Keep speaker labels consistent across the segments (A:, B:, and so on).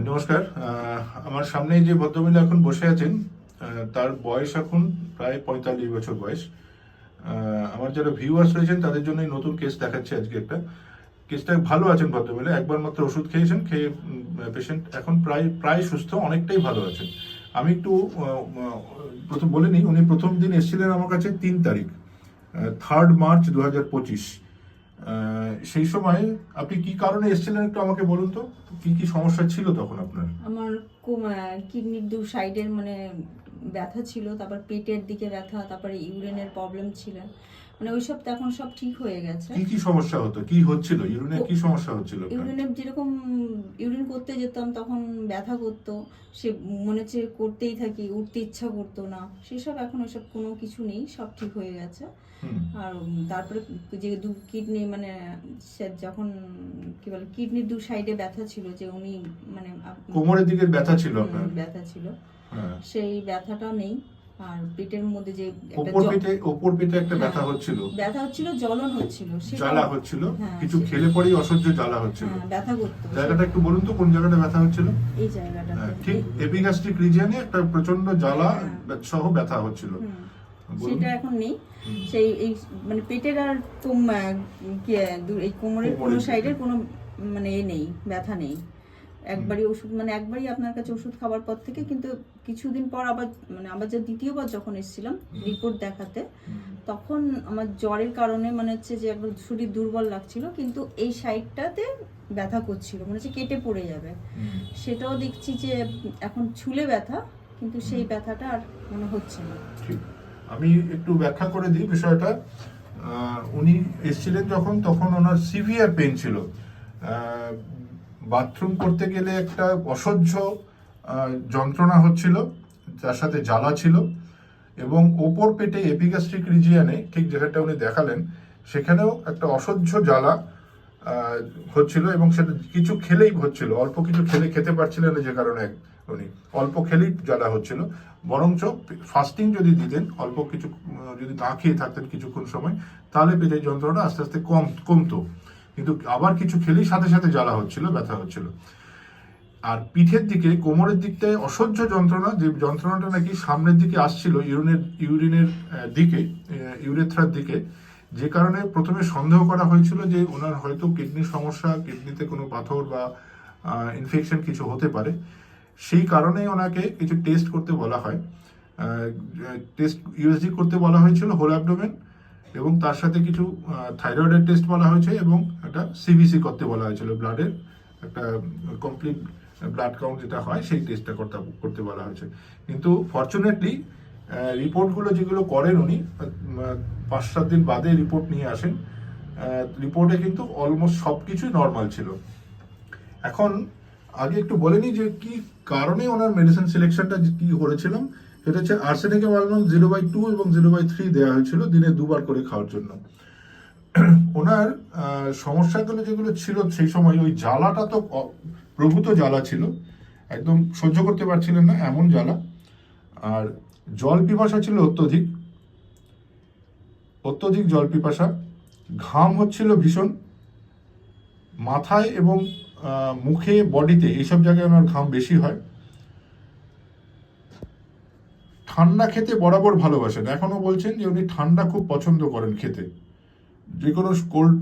A: নমস্কার। আমার সামনে যে ভদ্রমহিলা এখন বসে আছেন তার বয়স এখন প্রায় পঁয়তাল্লিশ বছর বয়স। আমার যারা ভিউয়ার্স রয়েছেন, তাদের জন্য নতুন কেস দেখাচ্ছে আজকে একটা। কেসটা ভালো আছেন ভদ্রমহিলা, একবার মাত্র ওষুধ খেয়েছেন, খেয়ে পেশেন্ট এখন প্রায় প্রায় সুস্থ, অনেকটাই ভালো আছেন। আমি একটু প্রথম বলে নিই, উনি প্রথম দিন এসেছিলেন আমার কাছে তিন তারিখ থার্ড মার্চ দু হাজার পঁচিশ। সেই সময় আপনি কি কারণে এসেছিলেন একটু আমাকে বলুন তো? কি কি সমস্যা ছিল তখন আপনার?
B: আমার কিডনির দু সাইডের মানে ব্যথা ছিল, তারপর পেটের দিকে ব্যথা, তারপরে ইউরিনের প্রবলেম ছিল। মানে ওইসব তো এখন সব ঠিক হয়ে গেছে।
A: কি কি সমস্যা হতো? কি হচ্ছিল? ইউরিনের কি সমস্যা হচ্ছিল
B: ইউরিনে যেরকম ইউরিন করতে যেতাম তখন ব্যথা করতো। সে মনে হচ্ছে করতেই থাকি উঠতে ইচ্ছা করতো না। সেসব এখন ওসব কোনো কিছু নেই সব ঠিক হয়ে গেছে। আর তারপরে যে দু কিডনি মানে সে যখন কি বলে কিডনির দু সাইডে ব্যথা ছিল যে উনি মানে
A: কোমরের দিকে ব্যথা ছিল আপনার?
B: ব্যথা ছিল।
A: হ্যাঁ।
B: সেই ব্যথাটা নেই। আর পেটের মধ্যে যে
A: ওপর পেটে ওপর পেটে একটা ব্যথা
B: হ্যাঁ।
A: হচ্ছিল।
B: ব্যথা হচ্ছিল জ্বলন হচ্ছিল
A: জ্বালা হচ্ছিল।
B: হ্যাঁ,
A: কিছু খেলে পরেই অসহ্য জ্বালা হচ্ছিল।
B: হ্যাঁ, ব্যথা করতো।
A: জায়গাটা একটু বলুন তো কোন জায়গাটা ব্যথা হচ্ছিল?
B: এই জায়গাটাতে।
A: ঠিক এপিগ্যাস্ট্রিক রিজিয়নে একটা প্রচণ্ড জ্বালা সহ ব্যথা হচ্ছিল।
B: সেটা এখন নেই। সেই এই মানে পেটের আর এই কোমরের কোনো সাইডের কোনো মানে এ নেই ব্যথা নেই। একবারই ওষুধ মানে একবারই আপনার কাছে ওষুধ খাওয়ার পর থেকে কিন্তু কিছুদিন পর আবার মানে আবার যে দ্বিতীয়বার যখন এসেছিলাম রিপোর্ট দেখাতে তখন আমার জ্বরের কারণে মানে হচ্ছে যে একবার শরীর দুর্বল লাগছিল কিন্তু এই সাইডটাতে ব্যথা করছিল মনে হচ্ছে কেটে পড়ে যাবে। সেটাও দেখছি যে এখন ছুলে ব্যথা কিন্তু সেই ব্যথাটা আর মনে হচ্ছে না।
A: আমি একটু ব্যাখ্যা করে দিই বিষয়টা। উনি এসেছিলেন যখন তখন ওনার সিভিয়ার পেন ছিল। বাথরুম করতে গেলে একটা অসহ্য যন্ত্রণা হচ্ছিল তার সাথে জ্বালা ছিল এবং ওপর পেটে এপিগ্যাস্ট্রিক রিজিয়ানে, ঠিক যেখানটা উনি দেখালেন, সেখানেও একটা অসহ্য জ্বালা হচ্ছিল এবং সেটা কিছু খেলেই হচ্ছিল। অল্প কিছু খেলে খেতে পারছিলেন না যে কারণে উনি। অল্প খেলেই জ্বালা হচ্ছিল। বরঞ্চ ফাস্টিং যদি দিতেন, অল্প কিছু, যদি না খেয়ে থাকতেন কিছুক্ষণ সময়, তাহলে পেটের যন্ত্রণা আস্তে আস্তে কম, কমতো। কিন্তু আবার কিছু খেলেই সাথে সাথে জ্বালা হচ্ছিল, ব্যথা হচ্ছিল। আর পিঠের দিকে, কোমরের দিকটায় অসহ্য যন্ত্রণা, যে যন্ত্রণাটা নাকি সামনের দিকে আসছিল, ইউরিনের ইউরিনের দিকে ইউরেথ্রার দিকে, যে কারণে প্রথমে সন্দেহ করা হয়েছিল যে ওনার হয়তো কিডনির সমস্যা, কিডনিতে কোনো পাথর বা ইনফেকশন কিছু হতে পারে। সেই কারণেই ওনাকে কিছু টেস্ট করতে বলা হয়। টেস্ট ইউএসজি করতে বলা হয়েছিল হোল অ্যাবডোমেন এবং তার সাথে কিছু থাইরয়েডের টেস্ট বলা হয়েছে এবং একটা সিবিসি করতে বলা হয়েছিল। ব্লাডের একটা কমপ্লিট ব্লাড কাউন্ট যেটা হয়, সেই টেস্টটা করতে করতে বলা হয়েছে। কিন্তু ফর্চুনেটলি রিপোর্টগুলো যেগুলো করেন উনি পাঁচ সাত দিন বাদে রিপোর্ট নিয়ে আসেন রিপোর্টে কিন্তু অলমোস্ট সব কিছুই নর্মাল ছিল। এখন আগে একটু বলে নিই যে কি কারণে ওনার মেডিসিন সিলেকশনটা কি করেছিলাম সেটা হচ্ছে আর্সেনিকে ওয়ালনল জিরো বাই টু এবং জিরো বাই থ্রি দেওয়া হয়েছিল দিনে দুবার করে খাওয়ার জন্য। ওনার সমস্যাগুলো যেগুলো ছিল সেই সময় ওই জ্বালাটা তো প্রভূত জ্বালা ছিল। একদম সহ্য করতে পারছিলেন না, এমন জ্বালা। আর জল পিপাসা ছিল অত্যধিক। অত্যধিক জল পিপাসা। ঘাম হচ্ছিল ভীষণ। মাথায় এবং মুখে, বডিতে এইসব জায়গায় ওনার ঘাম বেশি হয়। ঠান্ডা খেতে বরাবর ভালোবাসেন। এখনও বলছেন যে উনি ঠান্ডা খুব পছন্দ করেন খেতে। যে কোনো কোল্ড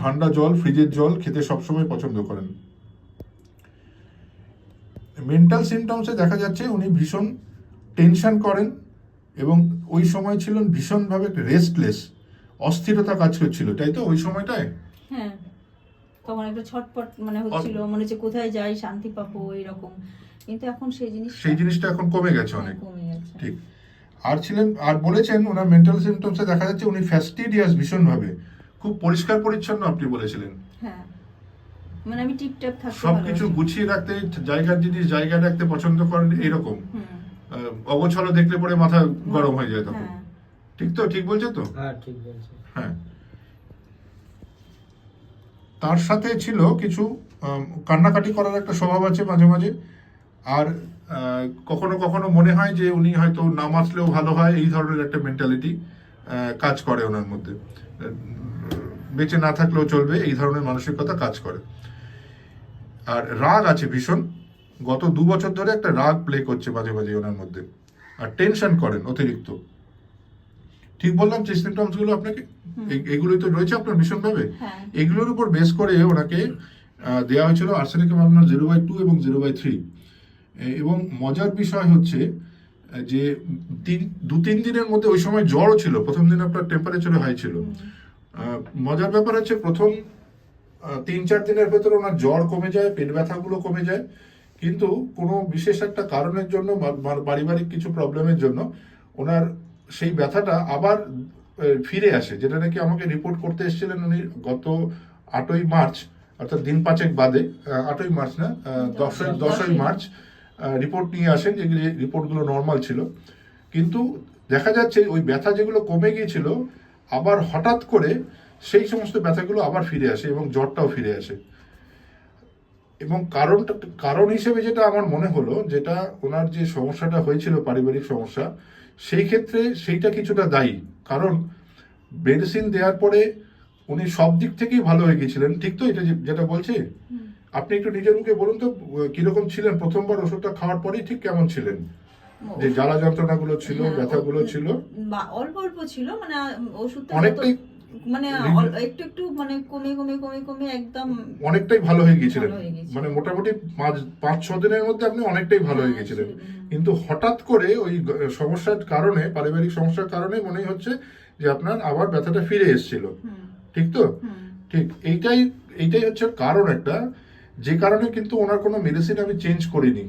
A: ঠান্ডা জল ফ্রিজের জল খেতে সবসময় পছন্দ করেন। মেন্টাল সিমটমসে দেখা যাচ্ছে উনি ভীষণ টেনশন করেন এবং ওই সময় ছিলেন ভীষণভাবে রেস্টলেস অস্থিরতা কাজ করছিল তাই তো ওই সময়টায়?
B: হ্যাঁ তখন একটা ছটপট মানে হচ্ছিল মনে হচ্ছে কোথায় যাই শান্তি পাবো এরকম কিন্তু এখন সেই জিনিস
A: সেই জিনিসটা এখন কমে গেছে অনেক।
B: কমে গেছে
A: ঠিক। আর ছিলেন আর বলেছেন ওনার মেন্টাল সিমটমসে দেখা যাচ্ছে উনি ফ্যাস্টিডিয়াস ভীষণভাবে। খুব পরিষ্কার পরিচ্ছন্ন আপনি বলেছিলেন।
B: হ্যাঁ। মানে আমি টিপটাপ থাকতে
A: সবকিছু গুছিয়ে রাখতে জায়গার জিনিস জায়গায় রাখতে পছন্দ করেন এরকম
B: হুম,
A: অগোছালো দেখলে পরে মাথা গরম হয়ে যায় তখন।
B: হ্যাঁ।
A: ঠিক তো? ঠিক বলছে তো?
C: হ্যাঁ ঠিক বলছে।
A: হ্যাঁ। তার সাথে ছিল কিছু কান্নাকাটি করার একটা স্বভাব আছে মাঝে মাঝে। আর কখনো কখনো মনে হয় যে উনি হয়তো না বাঁচলেও ভালো হয় এই ধরনের একটা মেন্টালিটি কাজ করে ওনার মধ্যে। বেঁচে না থাকলেও চলবে এই ধরনের মানসিকতা কাজ করে। আর রাগ আছে ভীষণ। গত দু বছর ধরে একটা রাগ প্লে করছে মাঝে মাঝে ওনার মধ্যে। আর টেনশন করেন অতিরিক্ত। ঠিক বললাম যে সিমটমসগুলো আপনাকে? এগুলোই তো রয়েছে আপনার ভীষণভাবে?
B: হ্যাঁ।
A: এগুলোর উপর বেস করে ওনাকে দেওয়া হয়েছিল arsenic amino zero by two এবং জিরো বাই থ্রি এবং মজার বিষয় হচ্ছে যে তিন দু তিন দিনের মধ্যে ওই সময় জ্বরও ছিল। প্রথম দিন আপনার টেম্পারেচার হাই ছিল। মজার ব্যাপার হচ্ছে প্রথম তিন চার দিনের ভেতরে ওনার জ্বর কমে যায় পেট ব্যথাগুলো কমে যায়। কিন্তু কোনো বিশেষ একটা কারণের জন্য পারিবারিক কিছু প্রবলেমের জন্য ওনার সেই ব্যথাটা আবার ফিরে আসে যেটা নাকি আমাকে রিপোর্ট করতে এসেছিলেন উনি গত আটই মার্চ অর্থাৎ দিন পাঁচেক বাদে আটই মার্চ না দশই দশই মার্চ রিপোর্ট নিয়ে আসেন যে রিপোর্টগুলো নর্মাল ছিল। কিন্তু দেখা যাচ্ছে ওই ব্যথা যেগুলো কমে গিয়েছিল, আবার হঠাৎ করে সেই সমস্ত ব্যথাগুলো আবার ফিরে আসে এবং জ্বরটাও ফিরে আসে। এবং কারণটা, কারণ হিসেবে যেটা আমার মনে হলো, যেটা ওনার যে সমস্যাটা হয়েছিল, পারিবারিক সমস্যা, সেই ক্ষেত্রে সেইটা কিছুটা দায়ী। কারণ মেডিসিন দেওয়ার পরে উনি সব দিক থেকেই ভালো হয়ে গিয়েছিলেন। ঠিক তো? এটা যেটা বলছি। আপনি একটু নিজের মুখে বলুন তো কীরকম ছিলেন? প্রথমবার ওষুধটা খাওয়ার পরেই ঠিক কেমন ছিলেন? যে জ্বালা যন্ত্রণাগুলো ছিল
B: হ্যাঁ,
A: ব্যথাগুলো ছিল?
B: অল্প অল্প ছিল মানে ওষুধটা
A: অনেকটাই
B: মানে একটু একটু মানে কমে কমে কমে কমে একদম
A: অনেকটাই ভালো হয়ে গিয়েছিলেন।
B: গিয়েছিলেন।
A: মানে মোটামুটি পাঁচ পাঁচ ছ দিনের মধ্যে আপনি অনেকটাই ভালো হয়ে
B: হ্যাঁ,
A: গেছিলেন কিন্তু হঠাৎ করে ওই সমস্যার কারণে পারিবারিক সমস্যার কারণে মনে হচ্ছে যে আপনার আবার ব্যথাটা ফিরে এসেছিল। ঠিক তো? ঠিক এইটাই এইটাই হচ্ছে কারণ একটা। যে কারণে কিন্তু ওনার কোনো মেডিসিন আমি চেঞ্জ করিনি।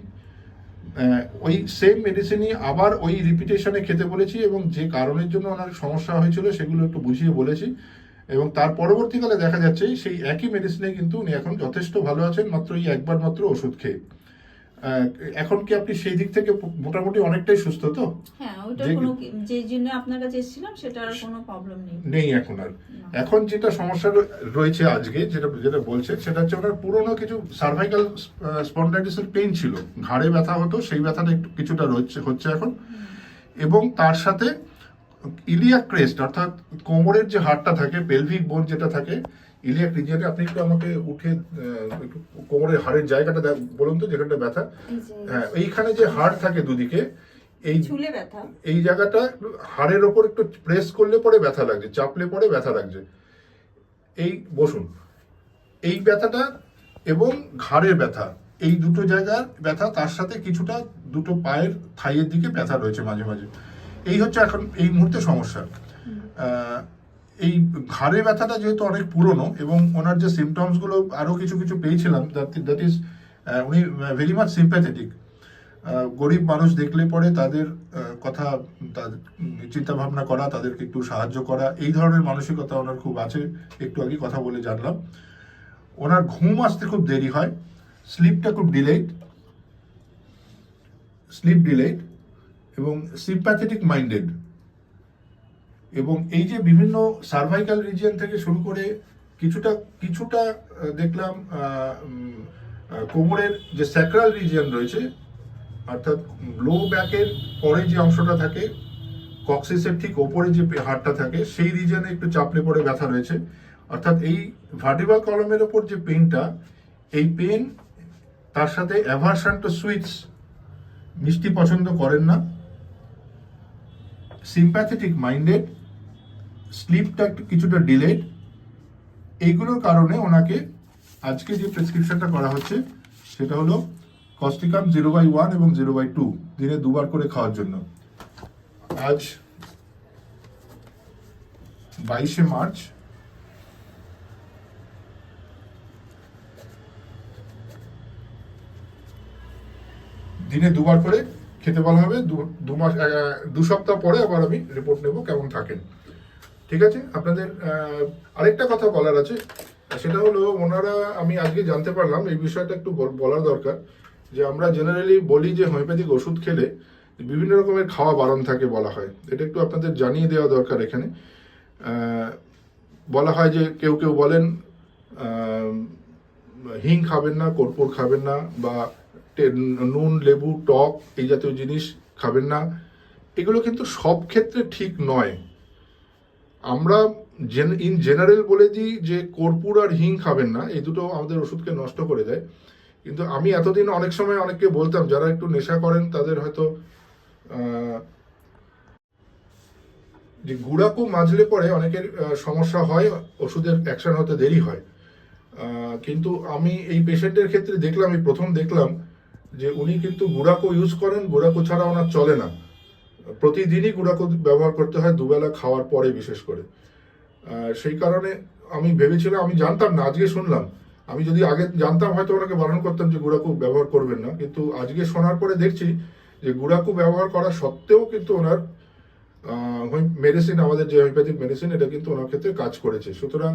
A: ওই সেম মেডিসিনই আবার ওই রিপিটেশনে খেতে বলেছি এবং যে কারণের জন্য ওনার সমস্যা হয়েছিল সেগুলো একটু বুঝিয়ে বলেছি এবং তার পরবর্তীকালে দেখা যাচ্ছে সেই একই মেডিসিনে কিন্তু উনি এখন যথেষ্ট ভালো আছেন, মাত্র এই একবার মাত্র ওষুধ খেয়ে। এখন কি আপনি সেই দিক থেকে মোটামুটি অনেকটাই সুস্থ তো?
B: হ্যাঁ ওইটা
A: যে-
B: কোনো যে জন্য আপনার কাছে এসেছিলাম সেটার কোনো প্রবলেম নেই।
A: নেই এখন আর। এখন যেটা সমস্যা রয়েছে আজকে যেটা যেটা বলছেন সেটা হচ্ছে ওনার পুরনো কিছু সার্ভাইকাল স্পন্ডাইটিসের পেইন ছিল। ঘাড়ে ব্যথা হতো সেই ব্যথাটা একটু কিছুটা রয়েছে হচ্ছে এখন। এবং তার সাথে ইলিয়াক ক্রেস্ট অর্থাৎ কোমরের যে হাড়টা থাকে পেলভিক বোন যেটা থাকে ইলিয়াক রিজিয়নে আপনি একটু আমাকে উঠে একটু কোমরের হাড়ের জায়গাটা বলুন তো যেখানটা ব্যথা। হ্যাঁ এইখানে যে হাড় থাকে দুদিকে এই
B: ঝুলে ব্যথা।
A: এই জায়গাটা হাড়ের ওপর একটু প্রেস করলে পরে ব্যথা লাগছে চাপলে পরে ব্যথা লাগছে। এই বসুন। এই ব্যথাটা এবং ঘাড়ের ব্যথা এই দুটো জায়গার ব্যথা তার সাথে কিছুটা দুটো পায়ের থাইয়ের দিকে ব্যথা রয়েছে মাঝে মাঝে। এই হচ্ছে এখন এই মুহূর্তে সমস্যা। এই ঘাড়ে ব্যথাটা যেহেতু অনেক পুরনো এবং ওনার যে সিমটমসগুলো আরও কিছু কিছু পেয়েছিলাম দ্যাট দ্যাট ইজ উনি ভেরি মাচ সিম্প্যাথেটিক গরিব মানুষ দেখলে পরে তাদের কথা তাদের চিন্তা ভাবনা করা, তাদেরকে একটু সাহায্য করা, এই ধরনের মানসিকতা ওনার খুব আছে। একটু আগে কথা বলে জানলাম। ওনার ঘুম আসতে খুব দেরি হয় স্লিপটা খুব ডিলেট স্লিপ ডিলেট এবং সিম্প্যাথেটিক মাইন্ডেড এবং এই যে বিভিন্ন সার্ভাইকাল রিজিয়ন থেকে শুরু করে কিছুটা কিছুটা দেখলাম কোমরের যে স্যাক্রাল রিজিয়ন রয়েছে, অর্থাৎ লো ব্যাকের পরে যে অংশটা থাকে কক্সিসের ঠিক ওপরে যে হাড়টা থাকে, সেই রিজিয়নে একটু চাপলে পড়ে ব্যথা রয়েছে। অর্থাৎ এই ভার্টিবাল কলমের ওপর যে পেনটা এই পেন তার সাথে অ্যাভারশন টু সুইটস মিষ্টি পছন্দ করেন না। সিম্প্যাথেটিক মাইন্ডেড স্লিপটা একটু কিছুটা ডিলেড। এইগুলোর কারণে ওনাকে আজকে যে প্রেসক্রিপশনটা করা হচ্ছে, সেটা হলো কস্টিকাম জিরো বাই ওয়ান এবং জিরো বাই টু, দিনে দুবার করে খাওয়ার জন্য। আজ বাইশে মার্চ। দিনে দুবার করে খেতে বলা হবে। দু- মাস দু সপ্তাহ পরে আবার আমি রিপোর্ট নেব কেমন থাকেন। ঠিক আছে? আপনাদের আরেকটা কথা বলার আছে। সেটা হলো, ওনারা, আমি আজকে জানতে পারলাম, এই বিষয়টা একটু বল- বলার দরকার, যে আমরা জেনারেলি বলি যে হোমিওপ্যাথিক ওষুধ খেলে বিভিন্ন রকমের খাওয়া বারণ থাকে বলা হয়। এটা একটু আপনাদের জানিয়ে দেওয়া দরকার এখানে। বলা হয় যে কেউ কেউ বলেন হিং খাবেন না, কর্পূর খাবেন না, বা নুন, লেবু, টক এই জাতীয় জিনিস খাবেন না। এগুলো কিন্তু সব ক্ষেত্রে ঠিক নয়। আমরা ইন জেনারেল বলে দিই যে কর্পূর আর হিং খাবেন না, এই দুটো আমাদের ওষুধকে নষ্ট করে দেয়। কিন্তু আমি এতদিন অনেক সময় অনেককে বলতাম, যারা একটু নেশা করেন, তাদের হয়তো যে গুড়াকু মাজলে পরে অনেকের সমস্যা হয়, ওষুধের অ্যাকশন হতে দেরি হয়। কিন্তু আমি এই পেশেন্টের ক্ষেত্রে দেখলাম, এই প্রথম দেখলাম যে উনি কিন্তু গুড়াকু ইউজ করেন, গুড়াকু ছাড়া ওনার চলে না। প্রতিদিনই গুড়াকু ব্যবহার করতে হয়, দুবেলা খাওয়ার পরে বিশেষ করে। সেই কারণে আমি ভেবেছিলাম, আমি জানতাম না, আজকে শুনলাম। আমি যদি আগে জানতাম, হয়তো ওনাকে বারণ করতাম যে গুড়াকু ব্যবহার করবেন না। কিন্তু আজকে শোনার পরে দেখছি যে গুড়াকু ব্যবহার করা সত্ত্বেও কিন্তু ওনার মেডিসিন, আমাদের যে হোমিওপ্যাথিক মেডিসিন, এটা কিন্তু ওনার ক্ষেত্রে কাজ করেছে। সুতরাং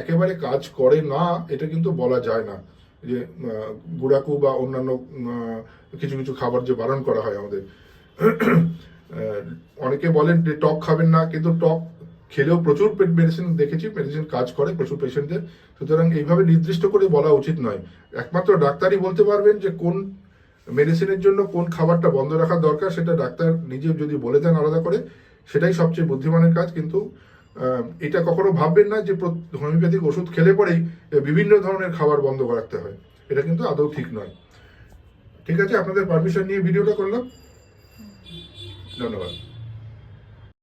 A: একেবারে কাজ করে না, এটা কিন্তু বলা যায় না যে গুড়াকু বা অন্যান্য কিছু কিছু খাবার যে বারণ করা হয় আমাদের। অনেকে বলেন যে টক খাবেন না, কিন্তু টক খেলেও প্রচুর পেট মেডিসিন দেখেছি মেডিসিন কাজ করে প্রচুর পেশেন্টদের সুতরাং এইভাবে নির্দিষ্ট করে বলা উচিত নয়। একমাত্র ডাক্তারই বলতে পারবেন যে কোন মেডিসিনের জন্য কোন খাবারটা বন্ধ রাখা দরকার, সেটা ডাক্তার নিজে যদি বলে দেন আলাদা করে, সেটাই সবচেয়ে বুদ্ধিমানের কাজ। কিন্তু এটা কখনো ভাববেন না যে হোমিওপ্যাথিক ওষুধ খেলে পরেই বিভিন্ন ধরনের খাবার বন্ধ রাখতে হয়। এটা কিন্তু আদৌ ঠিক নয়। ঠিক আছে, আপনাদের পারমিশন নিয়ে ভিডিওটা করলাম। ধন্যবাদ।